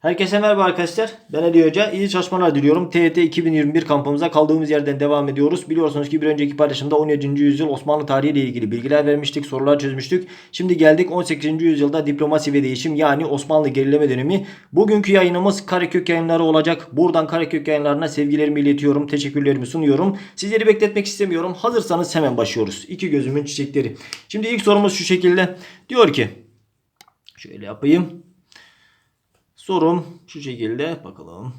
Herkese merhaba arkadaşlar. Ben Ali Hoca. İyi çalışmalar diliyorum. TYT 2021 kampımıza kaldığımız yerden devam ediyoruz. Biliyorsunuz ki bir önceki paylaşımda 17. yüzyıl Osmanlı tarihi ile ilgili bilgiler vermiştik, sorular çözmüştük. Şimdi geldik 18. yüzyılda diplomasi ve değişim yani Osmanlı gerileme dönemi. Bugünkü yayınımız Karekök yayınları olacak. Buradan Karekök yayınlarına sevgilerimi iletiyorum, teşekkürlerimi sunuyorum. Sizleri bekletmek istemiyorum. Hazırsanız hemen başlıyoruz. İki gözümün çiçekleri. Şimdi ilk sorumuz şu şekilde. Diyor ki şöyle yapayım. Sorum şu şekilde bakalım.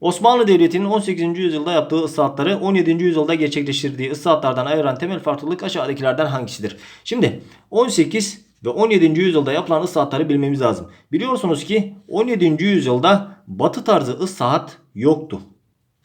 Osmanlı Devleti'nin 18. yüzyılda yaptığı ıslahatları 17. yüzyılda gerçekleştirdiği ıslahatlardan ayıran temel farklılık aşağıdakilerden hangisidir? Şimdi 18 ve 17. yüzyılda yapılan ıslahatları bilmemiz lazım. Biliyorsunuz ki 17. yüzyılda batı tarzı ıslahat yoktu.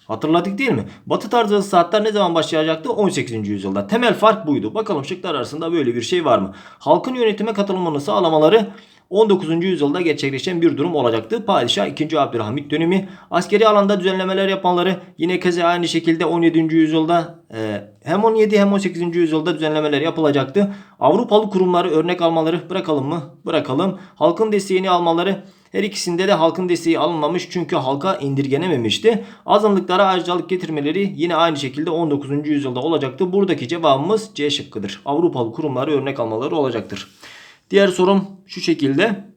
Hatırladık değil mi? Batı tarzı ıslahatlar ne zaman başlayacaktı? 18. yüzyılda. Temel fark buydu. Bakalım şıklar arasında böyle bir şey var mı? Halkın yönetime katılımını sağlamaları 19. yüzyılda gerçekleşen bir durum olacaktı. Padişah 2. Abdülhamit dönemi askeri alanda düzenlemeler yapmaları yine keza aynı şekilde 17. yüzyılda e, hem 17 hem 18. yüzyılda düzenlemeler yapılacaktı. Avrupalı kurumları örnek almaları bırakalım mı? Bırakalım. Halkın desteğini almaları her ikisinde de halkın desteği alınmamış çünkü halka indirgenememişti. Azınlıklara ayrıcalık getirmeleri yine aynı şekilde 19. yüzyılda olacaktı. Buradaki cevabımız C şıkkıdır. Avrupalı kurumları örnek almaları olacaktır. Diğer sorum şu şekilde.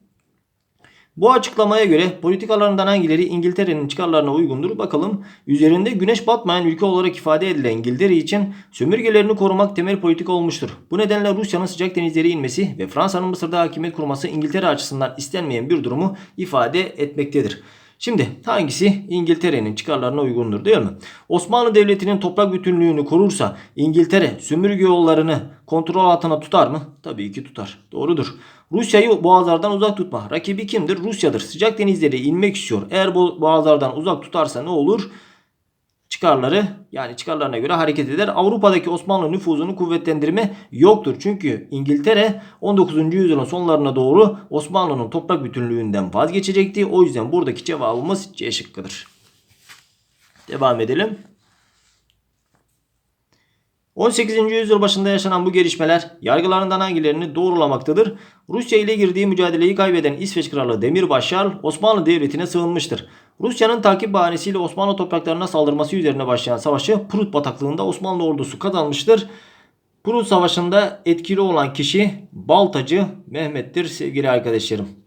Bu açıklamaya göre politikalarından hangileri İngiltere'nin çıkarlarına uygundur? Bakalım. Üzerinde güneş batmayan ülke olarak ifade edilen İngiltere için sömürgelerini korumak temel politika olmuştur. Bu nedenle Rusya'nın sıcak denizlere inmesi ve Fransa'nın Mısır'da hakimiyet kurması İngiltere açısından istenmeyen bir durumu ifade etmektedir. Şimdi hangisi İngiltere'nin çıkarlarına uygundur değil mi? Osmanlı Devleti'nin toprak bütünlüğünü korursa İngiltere sömürge yollarını kontrol altına tutar mı? Tabii ki tutar. Doğrudur. Rusya'yı boğazlardan uzak tutma. Rakibi kimdir? Rusya'dır. Sıcak denizlere inmek istiyor. Eğer boğazlardan uzak tutarsa ne olur? Çıkarları yani çıkarlarına göre hareket eder. Avrupa'daki Osmanlı nüfuzunu kuvvetlendirme yoktur. Çünkü İngiltere 19. yüzyılın sonlarına doğru Osmanlı'nın toprak bütünlüğünden vazgeçecekti. O yüzden buradaki cevabımız C şıkkıdır. Devam edelim. 18. yüzyıl başında yaşanan bu gelişmeler yargılarından hangilerini doğrulamaktadır? Rusya ile girdiği mücadeleyi kaybeden İsveç Kralı Demirbaşar Osmanlı Devleti'ne sığınmıştır. Rusya'nın takip bahanesiyle Osmanlı topraklarına saldırması üzerine başlayan savaşı Prut bataklığında Osmanlı ordusu kazanmıştır. Prut Savaşı'nda etkili olan kişi Baltacı Mehmet'tir sevgili arkadaşlarım.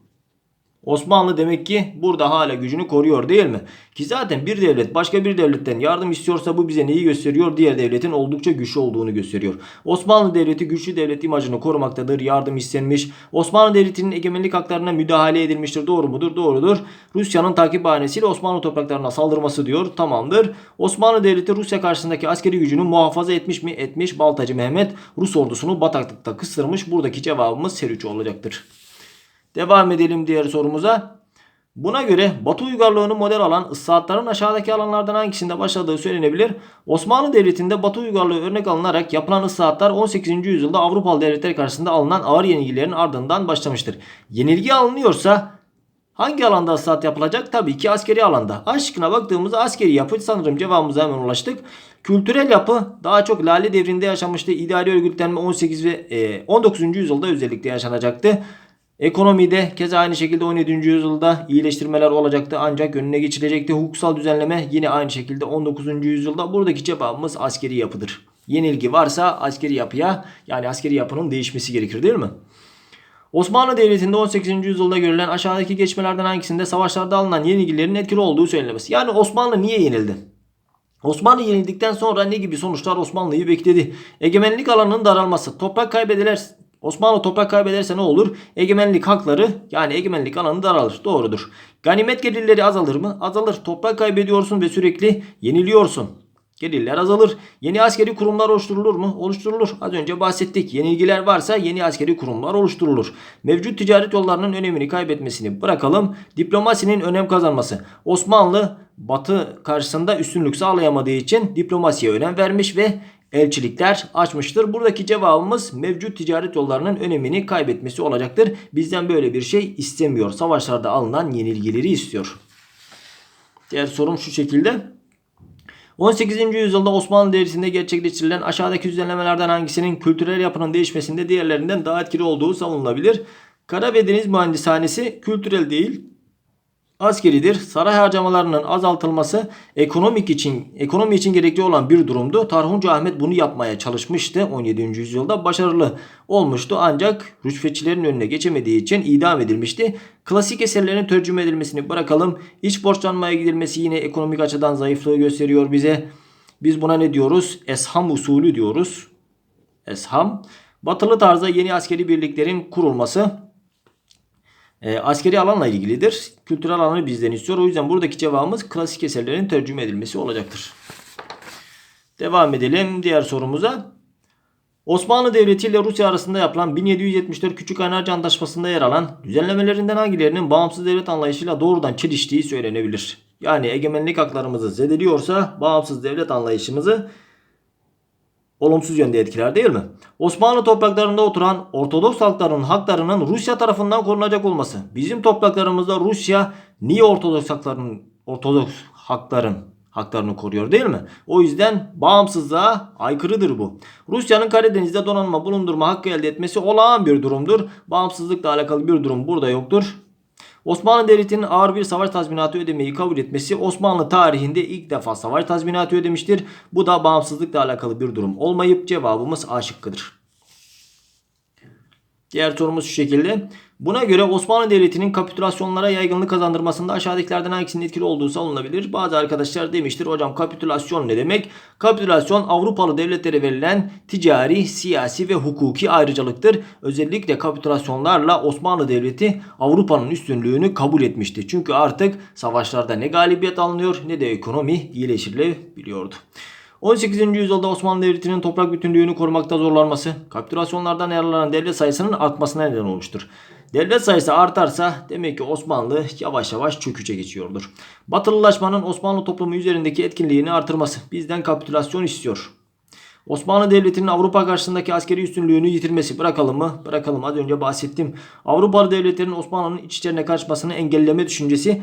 Osmanlı demek ki burada hala gücünü koruyor değil mi? Ki zaten bir devlet başka bir devletten yardım istiyorsa bu bize neyi gösteriyor? Diğer devletin oldukça güçlü olduğunu gösteriyor. Osmanlı devleti güçlü devlet imajını korumaktadır. Yardım istenmiş. Osmanlı devletinin egemenlik haklarına müdahale edilmiştir. Doğru mudur? Doğrudur. Rusya'nın takip bahanesiyle Osmanlı topraklarına saldırması diyor. Tamamdır. Osmanlı devleti Rusya karşısındaki askeri gücünü muhafaza etmiş mi? Etmiş. Baltacı Mehmet Rus ordusunu bataklıkta kıstırmış. Buradaki cevabımız Seriç olacaktır. Devam edelim diğer sorumuza. Buna göre Batı uygarlığını model alan ıslahatların aşağıdaki alanlardan hangisinde başladığı söylenebilir. Osmanlı Devleti'nde Batı uygarlığı örnek alınarak yapılan ıslahatlar 18. yüzyılda Avrupalı devletler karşısında alınan ağır yenilgilerin ardından başlamıştır. Yenilgi alınıyorsa hangi alanda ıslahat yapılacak? Tabii ki askeri alanda. Aşkına baktığımızda askeri yapı sanırım cevabımıza hemen ulaştık. Kültürel yapı daha çok Lale devrinde yaşamıştı. İdari örgütlenme 18 ve 19. yüzyılda özellikle yaşanacaktı. Ekonomide keza aynı şekilde 17. yüzyılda iyileştirmeler olacaktı ancak önüne geçilecekti. Hukuksal düzenleme yine aynı şekilde 19. yüzyılda buradaki cevabımız askeri yapıdır. Yenilgi varsa askeri yapıya yani askeri yapının değişmesi gerekir değil mi? Osmanlı Devleti'nde 18. yüzyılda görülen aşağıdaki geçmelerden hangisinde savaşlarda alınan yenilgilerin etkili olduğu söylenemez. Yani Osmanlı niye yenildi? Osmanlı yenildikten sonra ne gibi sonuçlar Osmanlı'yı bekledi? Egemenlik alanının daralması, toprak kaybediler, Osmanlı toprak kaybederse ne olur? Egemenlik hakları yani egemenlik alanı daralır. Doğrudur. Ganimet gelirleri azalır mı? Azalır. Toprak kaybediyorsun ve sürekli yeniliyorsun. Gelirler azalır. Yeni askeri kurumlar oluşturulur mu? Oluşturulur. Az önce bahsettik. Yenilgiler varsa yeni askeri kurumlar oluşturulur. Mevcut ticaret yollarının önemini kaybetmesini bırakalım. Diplomasinin önem kazanması. Osmanlı Batı karşısında üstünlük sağlayamadığı için diplomasiye önem vermiş ve elçilikler açmıştır. Buradaki cevabımız mevcut ticaret yollarının önemini kaybetmesi olacaktır. Bizden böyle bir şey istemiyor. Savaşlarda alınan yenilgileri istiyor. Diğer sorum şu şekilde. 18. yüzyılda Osmanlı Devleti'nde gerçekleştirilen aşağıdaki düzenlemelerden hangisinin kültürel yapının değişmesinde diğerlerinden daha etkili olduğu savunulabilir? Kara ve Mühendishanesi kültürel değil, askeridir. Saray harcamalarının azaltılması ekonomik için ekonomi için gerekli olan bir durumdu. Tarhuncu Ahmet bunu yapmaya çalışmıştı 17. yüzyılda. Başarılı olmuştu ancak rüşvetçilerin önüne geçemediği için idam edilmişti. Klasik eserlerin tercüme edilmesini bırakalım. İç borçlanmaya gidilmesi yine ekonomik açıdan zayıflığı gösteriyor bize. Biz buna ne diyoruz? Esham usulü diyoruz. Esham. Batılı tarzda yeni askeri birliklerin kurulması e, askeri alanla ilgilidir. Kültürel alanı bizden istiyor. O yüzden buradaki cevabımız klasik eserlerin tercüme edilmesi olacaktır. Devam edelim diğer sorumuza. Osmanlı Devleti ile Rusya arasında yapılan 1774 Küçük Kaynarca Antlaşması'nda yer alan düzenlemelerinden hangilerinin bağımsız devlet anlayışıyla doğrudan çeliştiği söylenebilir. Yani egemenlik haklarımızı zedeliyorsa bağımsız devlet anlayışımızı olumsuz yönde etkiler değil mi? Osmanlı topraklarında oturan Ortodoks halkların haklarının Rusya tarafından korunacak olması. Bizim topraklarımızda Rusya niye Ortodoks hakların Ortodoks hakların haklarını koruyor değil mi? O yüzden bağımsızlığa aykırıdır bu. Rusya'nın Karadeniz'de donanma bulundurma hakkı elde etmesi olağan bir durumdur. Bağımsızlıkla alakalı bir durum burada yoktur. Osmanlı Devleti'nin ağır bir savaş tazminatı ödemeyi kabul etmesi Osmanlı tarihinde ilk defa savaş tazminatı ödemiştir. Bu da bağımsızlıkla alakalı bir durum olmayıp cevabımız A şıkkıdır. Diğer sorumuz şu şekilde. Buna göre Osmanlı Devleti'nin kapitülasyonlara yaygınlık kazandırmasında aşağıdakilerden hangisinin etkili olduğu savunulabilir. Bazı arkadaşlar demiştir hocam kapitülasyon ne demek? Kapitülasyon Avrupalı devletlere verilen ticari, siyasi ve hukuki ayrıcalıktır. Özellikle kapitülasyonlarla Osmanlı Devleti Avrupa'nın üstünlüğünü kabul etmişti. Çünkü artık savaşlarda ne galibiyet alınıyor ne de ekonomi iyileştirilebiliyordu. 18. yüzyılda Osmanlı Devleti'nin toprak bütünlüğünü korumakta zorlanması, kapitülasyonlardan yararlanan devlet sayısının artmasına neden olmuştur. Devlet sayısı artarsa demek ki Osmanlı yavaş yavaş çöküşe geçiyordur. Batılılaşmanın Osmanlı toplumu üzerindeki etkinliğini artırması bizden kapitülasyon istiyor. Osmanlı Devleti'nin Avrupa karşısındaki askeri üstünlüğünü yitirmesi bırakalım mı? Bırakalım az önce bahsettim. Avrupalı devletlerin Osmanlı'nın iç içlerine karışmasını engelleme düşüncesi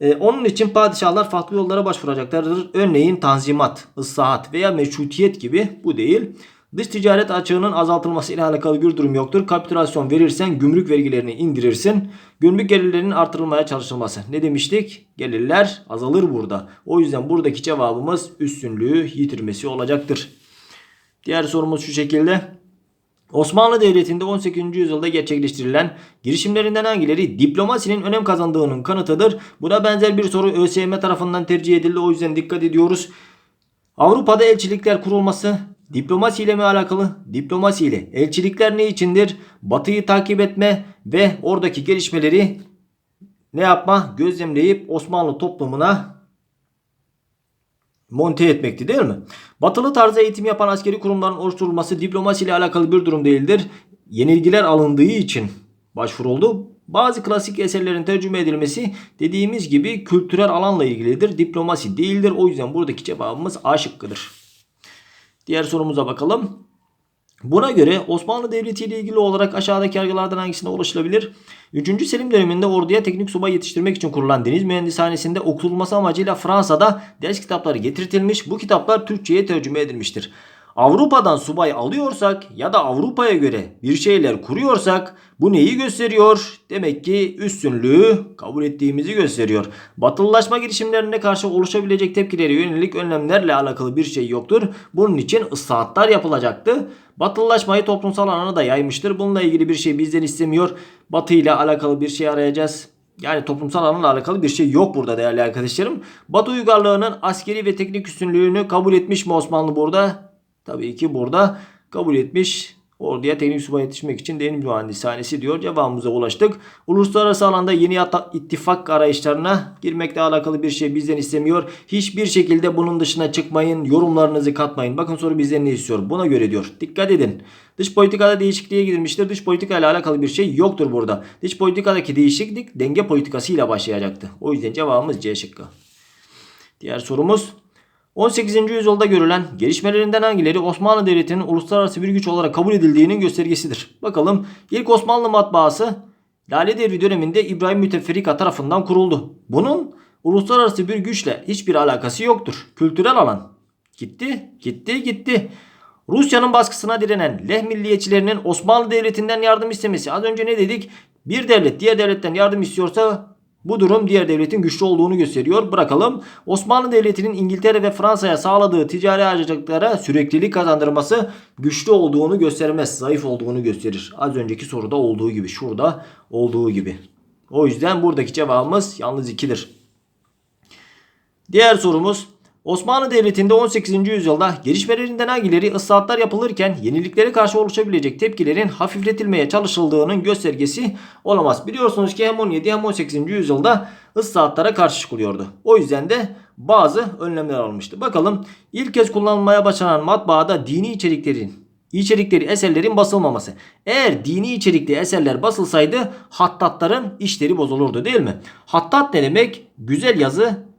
ee, onun için padişahlar farklı yollara başvuracaklardır. Örneğin tanzimat, ıslahat veya meşrutiyet gibi bu değil. Dış ticaret açığının azaltılması ile alakalı bir durum yoktur. Kapitülasyon verirsen gümrük vergilerini indirirsin. Gümrük gelirlerinin artırılmaya çalışılması. Ne demiştik? Gelirler azalır burada. O yüzden buradaki cevabımız üstünlüğü yitirmesi olacaktır. Diğer sorumuz şu şekilde. Osmanlı Devleti'nde 18. yüzyılda gerçekleştirilen girişimlerinden hangileri diplomasinin önem kazandığının kanıtıdır? Buna benzer bir soru ÖSYM tarafından tercih edildi. O yüzden dikkat ediyoruz. Avrupa'da elçilikler kurulması diplomasi ile mi alakalı? Diplomasi ile. Elçilikler ne içindir? Batıyı takip etme ve oradaki gelişmeleri ne yapma? Gözlemleyip Osmanlı toplumuna monte etmekti değil mi? Batılı tarzda eğitim yapan askeri kurumların oluşturulması diplomasi ile alakalı bir durum değildir. Yenilgiler alındığı için başvuruldu. Bazı klasik eserlerin tercüme edilmesi dediğimiz gibi kültürel alanla ilgilidir. Diplomasi değildir. O yüzden buradaki cevabımız A şıkkıdır. Diğer sorumuza bakalım. Buna göre Osmanlı Devleti ile ilgili olarak aşağıdaki yargılardan hangisine ulaşılabilir? 3. Selim döneminde orduya teknik subay yetiştirmek için kurulan deniz mühendishanesinde okutulması amacıyla Fransa'da ders kitapları getirtilmiş. Bu kitaplar Türkçe'ye tercüme edilmiştir. Avrupa'dan subay alıyorsak ya da Avrupa'ya göre bir şeyler kuruyorsak bu neyi gösteriyor? Demek ki üstünlüğü kabul ettiğimizi gösteriyor. Batılılaşma girişimlerine karşı oluşabilecek tepkilere yönelik önlemlerle alakalı bir şey yoktur. Bunun için ıslahatlar yapılacaktı. Batılılaşmayı toplumsal alana da yaymıştır. Bununla ilgili bir şey bizden istemiyor. Batı ile alakalı bir şey arayacağız. Yani toplumsal alanla alakalı bir şey yok burada değerli arkadaşlarım. Batı uygarlığının askeri ve teknik üstünlüğünü kabul etmiş mi Osmanlı burada? Tabii ki burada kabul etmiş. Orduya teknik subay yetişmek için deniz mühendishanesi diyor. Cevabımıza ulaştık. Uluslararası alanda yeni ittifak arayışlarına girmekle alakalı bir şey bizden istemiyor. Hiçbir şekilde bunun dışına çıkmayın. Yorumlarınızı katmayın. Bakın soru bizden ne istiyor? Buna göre diyor. Dikkat edin. Dış politikada değişikliğe gidilmiştir. Dış politika ile alakalı bir şey yoktur burada. Dış politikadaki değişiklik denge politikası ile başlayacaktı. O yüzden cevabımız C şıkkı. Diğer sorumuz 18. yüzyılda görülen gelişmelerinden hangileri Osmanlı Devleti'nin uluslararası bir güç olarak kabul edildiğinin göstergesidir. Bakalım ilk Osmanlı matbaası Lale Devri döneminde İbrahim Müteferrika tarafından kuruldu. Bunun uluslararası bir güçle hiçbir alakası yoktur. Kültürel alan. Gitti, gitti, gitti. Rusya'nın baskısına direnen Leh milliyetçilerinin Osmanlı Devleti'nden yardım istemesi. Az önce ne dedik? Bir devlet diğer devletten yardım istiyorsa Bu durum diğer devletin güçlü olduğunu gösteriyor. Bırakalım. Osmanlı Devleti'nin İngiltere ve Fransa'ya sağladığı ticari harcayacaklara süreklilik kazandırması güçlü olduğunu göstermez. Zayıf olduğunu gösterir. Az önceki soruda olduğu gibi. Şurada olduğu gibi. O yüzden buradaki cevabımız yalnız 2'dir. Diğer sorumuz Osmanlı Devleti'nde 18. yüzyılda gelişmelerinden hangileri ıslahatlar yapılırken yeniliklere karşı oluşabilecek tepkilerin hafifletilmeye çalışıldığının göstergesi olamaz. Biliyorsunuz ki hem 17 hem 18. yüzyılda ıslahatlara karşı çıkılıyordu. O yüzden de bazı önlemler alınmıştı. Bakalım ilk kez kullanılmaya başlanan matbaada dini içeriklerin içerikleri eserlerin basılmaması. Eğer dini içerikli eserler basılsaydı hattatların işleri bozulurdu değil mi? Hattat ne demek? Güzel yazı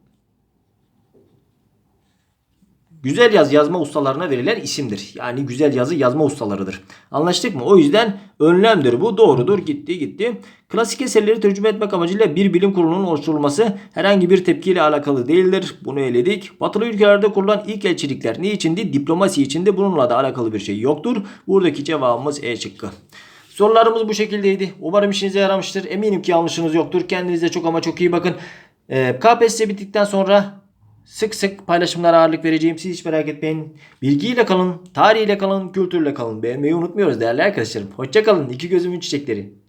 Güzel yaz yazma ustalarına verilen isimdir. Yani güzel yazı yazma ustalarıdır. Anlaştık mı? O yüzden önlemdir bu. Doğrudur. Gitti gitti. Klasik eserleri tercüme etmek amacıyla bir bilim kurulunun oluşturulması herhangi bir tepkiyle alakalı değildir. Bunu eledik. Batılı ülkelerde kurulan ilk elçilikler ne içindi? Diplomasi içinde bununla da alakalı bir şey yoktur. Buradaki cevabımız E şıkkı. Sorularımız bu şekildeydi. Umarım işinize yaramıştır. Eminim ki yanlışınız yoktur. Kendinize çok ama çok iyi bakın. Ee, KPSS bittikten sonra Sık sık paylaşımlara ağırlık vereceğim. Siz hiç merak etmeyin. Bilgiyle kalın, tarihiyle kalın, kültürle kalın. Beğenmeyi unutmuyoruz değerli arkadaşlarım. Hoşçakalın. İki gözümün çiçekleri.